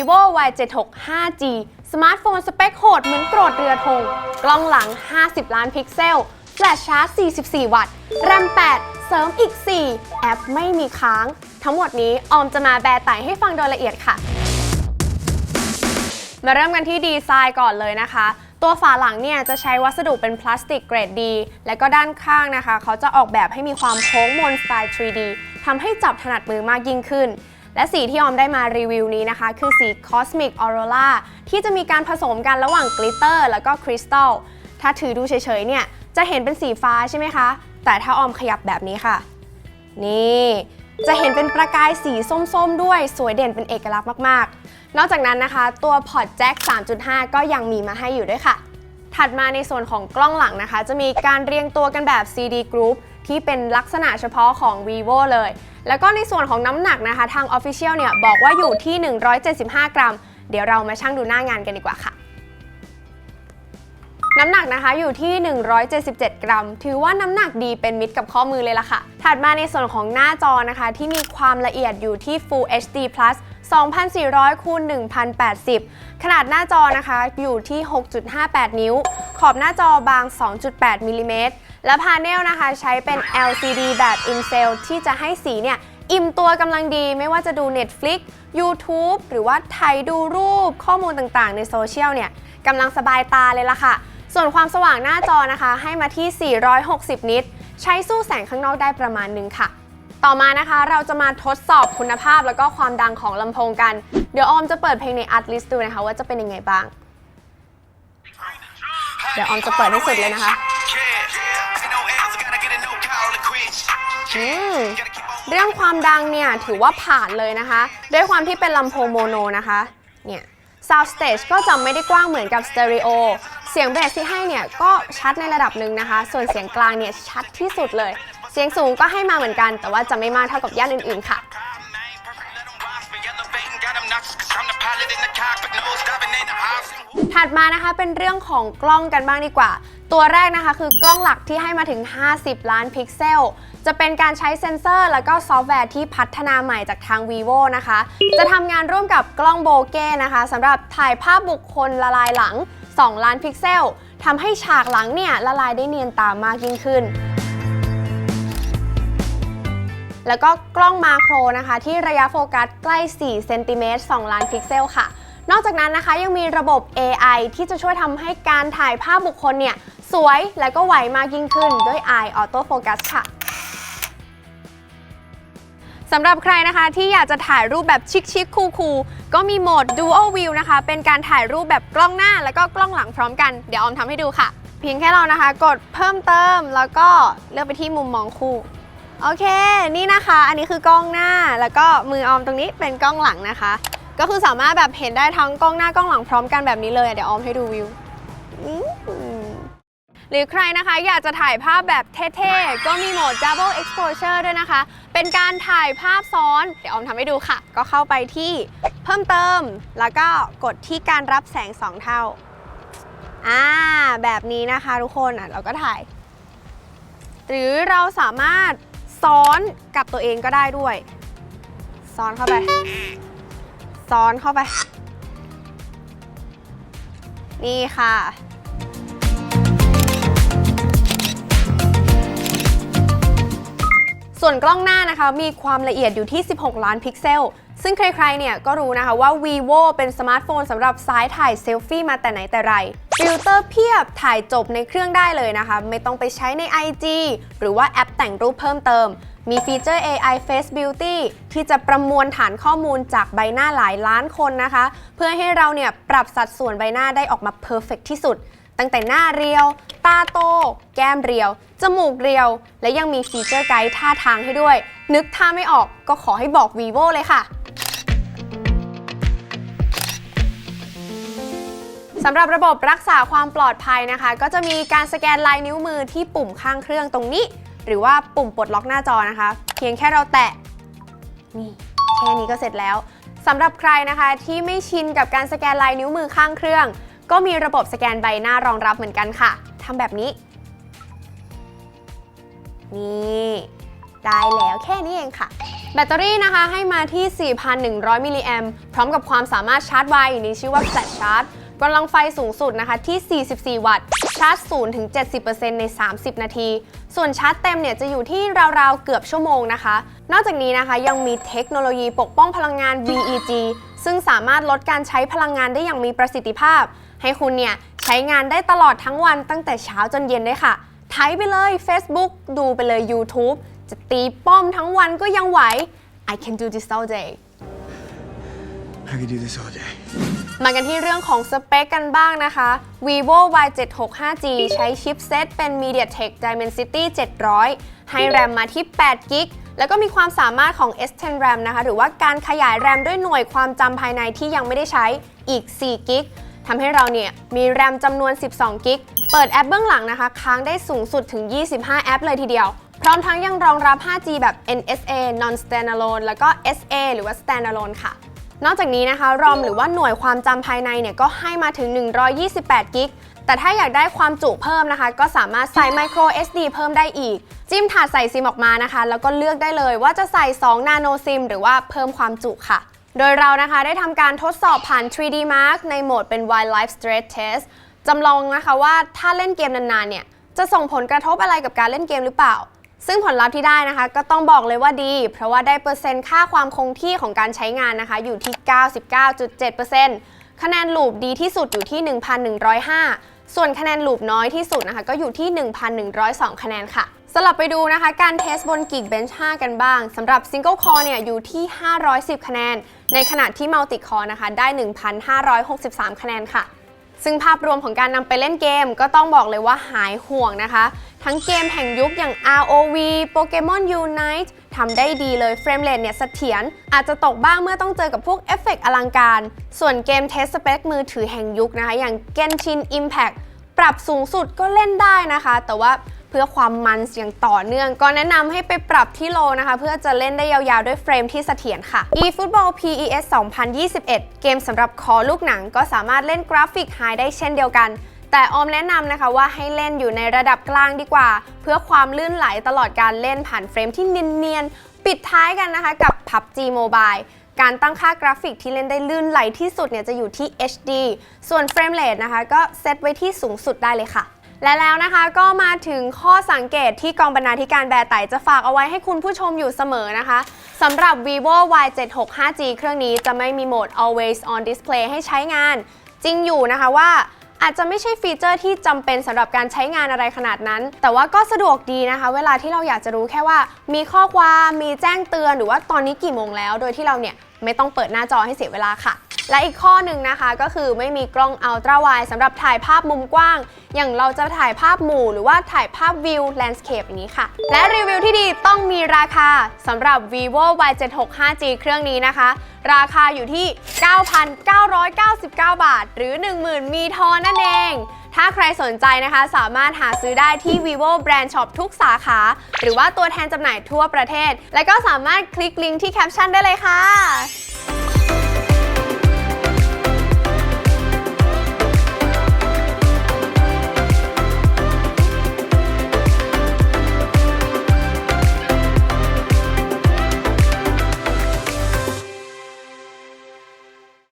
vivo y76 5G สมาร์ทโฟนสเปคโหดเหมือนโกรธเรือธงกล้องหลัง 50 ล้านพิกเซล แฟลชชาร์จ 44 วัตต์ แรม 8 เสริมอีก 4 แอปไม่มีค้าง ทั้งหมดนี้ออมจะมาแบร์ไต่ให้ฟังโดยละเอียดค่ะ มาเริ่มกันที่ดีไซน์ก่อนเลยนะคะตัวฝาหลังเนี่ยจะใช้วัสดุเป็นพลาสติกเกรดดี และก็ด้านข้างนะคะ เขาจะออกแบบให้มีความโค้งมนสไตล์ 3D ทำให้จับถนัดมือมากยิ่งขึ้น และสีที่ออมได้มารีวิวนี้นะคะ คือสี Cosmic Aurora ที่จะมีการผสมกันระหว่างกลิตเตอร์แล้วก็คริสตัลถ้าถือดูเฉยๆเนี่ยจะเห็นเป็นสีฟ้าใช่ไหมคะ แต่ถ้าออมขยับแบบนี้ค่ะ นี่จะเห็นเป็นประกายสีส้มๆ ด้วยสวยเด่นเป็นเอกลักษณ์มากๆ นอกจากนั้นนะคะ ตัวพอร์ตแจ็ค3.5 ก็ยังมีมาให้อยู่ด้วยค่ะ ถัดมาในส่วนของกล้องหลังนะคะ จะมีการเรียงตัวกันแบบ CD Group ที่เป็นลักษณะเฉพาะของ vivo เลย แล้วก็ในส่วนของน้ำหนักนะคะ ทาง Official เนี่ยบอกว่าอยู่ที่ 175 กรัม เดี๋ยวเรามาชั่งดูหน้างานกันดีกว่าค่ะ น้ำหนักนะคะอยู่ที่ 177 กรัม ถือว่าน้ำหนักดีเป็นมิตรกับข้อมือเลยล่ะค่ะ ถัดมาในส่วนของหน้าจอนะคะ ที่มีความละเอียดอยู่ที่ Full HD Plus 2400คูณ1080 ขนาดหน้าจอนะคะอยู่ที่ 6.58 นิ้ว ขอบหน้าจอบาง 2.8มิลลิเมตรและพาเนลนะคะใช้เป็น LCD แบบ InCell ที่จะให้สีเนี่ยอิ่มตัวกำลังดีไม่ว่าจะดู Netflix YouTube หรือว่าไถดูรูปข้อมูลต่างๆ ในโซเชียลเนี่ยกำลังสบายตาเลยล่ะค่ะ ส่วนความสว่างหน้าจอนะคะ ให้มาที่ 460 นิต ใช้สู้แสงข้างนอกได้ประมาณหนึงค่ะ ต่อมานะคะเราจะมาทดสอบคุณภาพแล้วก็ความดังของลำโพงกัน เดี๋ยวออมจะเปิดเพลงใน Art List ดูนะคะว่าจะเป็นยังไงบ้าง เดี๋ยวออมจะเปิดให้สุดเลยนะคะอืมเรื่องความดังเนี่ยถือว่าผ่านเลยนะคะ ด้วยความที่เป็นลำโพงโมโนนะคะ เนี่ย Sound Stage ก็จะไม่ได้กว้างเหมือนกับสเตอริโอ เสียงเบสที่ให้เนี่ยก็ชัดในระดับหนึ่งนะคะ ส่วนเสียงกลางเนี่ยชัดที่สุดเลย เสียงสูงก็ให้มาเหมือนกัน แต่ว่าจะไม่มากเท่ากับย่านอื่นๆค่ะ ถัดมานะคะเป็นเรื่องของกล้องกันบ้างดีกว่า ตัวแรกนะคะคือกล้องหลักที่ให้มาถึง 50 ล้านพิกเซล จะเป็นการใช้เซ็นเซอร์ แล้วก็ซอฟต์แวร์ที่พัฒนาใหม่จากทาง vivo นะคะ จะทำงานร่วมกับกล้องโบเก้นะคะสำหรับถ่ายภาพบุคคลละลายหลัง 2 ล้านพิกเซลทำให้ฉากหลังเนี่ยละลายได้เนียนตามากยิ่งขึ้น แล้วก็กล้องมาโครนะคะ ที่ระยะโฟกัสใกล้ 4 เซนติเมตร 2 ล้านพิกเซลค่ะ นอกจากนั้นนะคะยังมีระบบ AI ที่จะช่วยทำให้การถ่ายภาพบุคคลเนี่ย สวยและก็ไวมากยิ่งขึ้นด้วย Eye Auto Focus ค่ะสำหรับใครนะคะที่อยากจะถ่ายรูปแบบชิคๆคูลๆก็มีโหมด Dual View นะคะ เป็นการถ่ายรูปแบบกล้องหน้า แล้วก็กล้องหลังพร้อมกัน เดี๋ยวออมทำให้ดูค่ะ เพียงแค่เรานะคะ กดเพิ่มเติม แล้วก็เลือกไปที่มุมมองคู่ โอเค นี่นะคะ อันนี้คือกล้องหน้า แล้วก็มือออมตรงนี้เป็นกล้องหลังนะคะ ก็คือสามารถแบบเห็นได้ทั้งกล้องหน้ากล้องหลังพร้อมกันแบบนี้เลย เดี๋ยวออมให้ดูวิว หรือใครนะคะอยากจะถ่ายภาพแบบเท่ๆ ก็มีโหมด Double Exposure ด้วยนะคะ เป็นการถ่ายภาพซ้อน เดี๋ยวออมทำให้ดูค่ะ ก็เข้าไปที่เพิ่มเติม แล้วก็กดที่การรับแสง 2 เท่า อ่า แบบนี้นะคะทุกคนอะเราก็ถ่าย หรือเราสามารถ ซ้อนกับตัวเองก็ได้ด้วย ซ้อนเข้าไป ซ้อนเข้าไป นี่ค่ะ ส่วนกล้องหน้านะคะมีความละเอียดอยู่ที่ 16 ล้านพิกเซล ซึ่งใครๆ เนี่ยก็รู้นะคะว่า vivo เป็นสมาร์ทโฟนสำหรับสายถ่ายเซลฟี่มาแต่ไหนแต่ไร ฟิลเตอร์เพียบถ่ายจบในเครื่องได้เลยนะคะ ไม่ต้องไปใช้ใน IG หรือว่าแอปแต่งรูปเพิ่มเติม มีฟีเจอร์ AI Face Beauty ที่จะประมวลฐานข้อมูลจากใบหน้าหลายล้านคนนะคะ เพื่อให้เราเนี่ยปรับสัดส่วนใบหน้าได้ออกมาเพอร์เฟกที่สุด ตั้งแต่หน้าเรียว ตาโต แก้มเรียว จมูกเรียว และยังมีฟีเจอร์ไกด์ท่าทางให้ด้วย นึกท่าไม่ออกก็ขอให้บอก vivo เลยค่ะสำหรับระบบรักษาความปลอดภัยนะคะ ก็จะมีการสแกนลายนิ้วมือที่ปุ่มข้างเครื่องตรงนี้ หรือว่าปุ่มปลดล็อกหน้าจอนะคะ เพียงแค่เราแตะนี่แค่นี้ก็เสร็จแล้วสำหรับใครนะคะที่ไม่ชินกับการสแกนลายนิ้วมือข้างเครื่อง ก็มีระบบสแกนใบหน้ารองรับเหมือนกันค่ะทำแบบนี้ นี่ได้แล้วแค่นี้เองค่ะ แบตเตอรี่นะคะให้มาที่ 4,100 มิลลิแอมพร้อมกับความสามารถชาร์จไวนี้ชื่อว่า Flash Charge กำลังไฟสูงสุดนะคะที่ 44 วัตต์ ชาร์จ 0 ถึง 70%ใน 30 นาที ส่วนชาร์จเต็มเนี่ยจะอยู่ที่ราวๆ เกือบชั่วโมงนะคะ นอกจากนี้นะคะยังมีเทคโนโลยีปกป้องพลังงาน VEG ซึ่งสามารถลดการใช้พลังงานได้อย่างมีประสิทธิภาพ ให้คุณเนี่ยใช้งานได้ตลอดทั้งวันตั้งแต่เช้าจนเย็นเลยค่ะไถไปเลย Facebook ดูไปเลย YouTube จะตีป้อมทั้งวันก็ยังไหว I can do this all day I could do this all day. มากันที่เรื่องของสเปคกันบ้างนะคะ vivo Y76 5G ใช้ชิปเซตเป็น MediaTek Dimensity 700 ให้แรมมาที่8 g b แล้วก็มีความสามารถของ S10 RAM นะคะ หรือว่าการขยายแรมด้วยหน่วยความจำภายในที่ยังไม่ได้ใช้อีก4 g b ทำให้เราเนี่ยมีแรมจำนวน 12 g b เปิดแอปเบื้องหลังนะคะ ค้างได้สูงสุดถึง 25 แอปเลยทีเดียว พร้อมทั้งยังรองรับ 5G แบบ NSA Non Standalone แล้วก็ SA หรือว่า Standalone ค่ะ นอกจากนี้นะคะ ROM หรือว่าหน่วยความจำภายในเนี่ยก็ให้มาถึง 128 กิก แต่ถ้าอยากได้ความจุเพิ่มนะคะ ก็สามารถใส่ micro SD เพิ่มได้อีก จิ้มถาดใส่ซิมออกมานะคะ แล้วก็เลือกได้เลยว่าจะใส่2 nano sim หรือว่าเพิ่มความจุค่ะ โดยเรานะคะได้ทำการทดสอบผ่าน 3D Mark ในโหมดเป็น Wildlife Stress Test จำลองนะคะว่าถ้าเล่นเกมนานๆเนี่ยจะส่งผลกระทบอะไรกับการเล่นเกมหรือเปล่า ซึ่งผลลัพธ์ที่ได้นะคะ ก็ต้องบอกเลยว่าดี เพราะว่าได้เปอร์เซ็นต์ค่าความคงที่ของการใช้งานนะคะ อยู่ที่ 99.7%คะแนนลูปดีที่สุดอยู่ที่ 1,105 ส่วนคะแนนลูปน้อยที่สุดนะคะ ก็อยู่ที่ 1,102 คะแนนค่ะ สลับไปดูนะคะ การเทสบน Geekbench 5กันบ้างสำหรับ Single Core เนี่ยอยู่ที่ 510 คะแนน ในขณะที่ Multi Core นะคะ ได้ 1,563 คะแนนค่ะ ซึ่งภาพรวมของการนำไปเล่นเกมก็ต้องบอกเลยว่าหายห่วงนะคะ ทั้งเกมแห่งยุคอย่าง ROV Pokemon Unite ทำได้ดีเลยเฟรมเรทเนี่ยเสถียรอาจจะตกบ้างเมื่อต้องเจอกับพวกเอฟเฟกต์อลังการ ส่วนเกมเทสสเปคมือถือแห่งยุคนะคะ อย่าง Genshin Impact ปรับสูงสุดก็เล่นได้นะคะ แต่ว่า เพื่อความมันอย่างต่อเนื่อง ก็แนะนำให้ไปปรับที่โลนะคะ เพื่อจะเล่นได้ยาวๆ ด้วยเฟรมที่เสถียรค่ะ eFootball PES 2021 เกมสำหรับคอลูกหนังก็สามารถเล่นกราฟิกไฮได้เช่นเดียวกัน แต่ออมแนะนำนะคะว่าให้เล่นอยู่ในระดับกลางดีกว่า เพื่อความลื่นไหลตลอดการเล่นผ่านเฟรมที่เนียนๆปิดท้ายกันนะคะกับ PUBG Mobile การตั้งค่ากราฟิกที่เล่นได้ลื่นไหลที่สุดเนี่ยจะอยู่ที่ HD ส่วนเฟรมเรทนะคะก็เซตไว้ที่สูงสุดได้เลยค่ะ และแล้วนะคะก็มาถึงข้อสังเกตที่กองบรรณาธิการแบร์ไตจะฝากเอาไว้ให้คุณผู้ชมอยู่เสมอนะคะสำหรับ vivo y76 5g เครื่องนี้จะไม่มีโหมด always on display ให้ใช้งาน จริงอยู่นะคะว่าอาจจะไม่ใช่ฟีเจอร์ที่จำเป็นสำหรับการใช้งานอะไรขนาดนั้น แต่ว่าก็สะดวกดีนะคะ เวลาที่เราอยากจะรู้แค่ว่า มีข้อความมีแจ้งเตือนหรือว่าตอนนี้กี่โมงแล้ว โดยที่เราเนี่ยไม่ต้องเปิดหน้าจอให้เสียเวลาค่ะ และอีกข้อหนึ่งนะคะก็คือไม่มีกล้องอัลตราไวสำหรับถ่ายภาพมุมกว้าง อย่างเราจะถ่ายภาพหมู่หรือว่าถ่ายภาพวิวแลนด์สเคปอย่างนี้ค่ะ และรีวิวที่ดีต้องมีราคาสำหรับ vivo y76 5g เครื่องนี้นะคะ ราคาอยู่ที่ 9,999 บาท หรือ 10,000 มีทอนนั่นเอง ถ้าใครสนใจนะคะสามารถหาซื้อได้ที่ vivo brand shop ทุกสาขา หรือว่าตัวแทนจำหน่ายทั่วประเทศ และก็สามารถคลิกลิงก์ที่แคปชั่นได้เลยค่ะ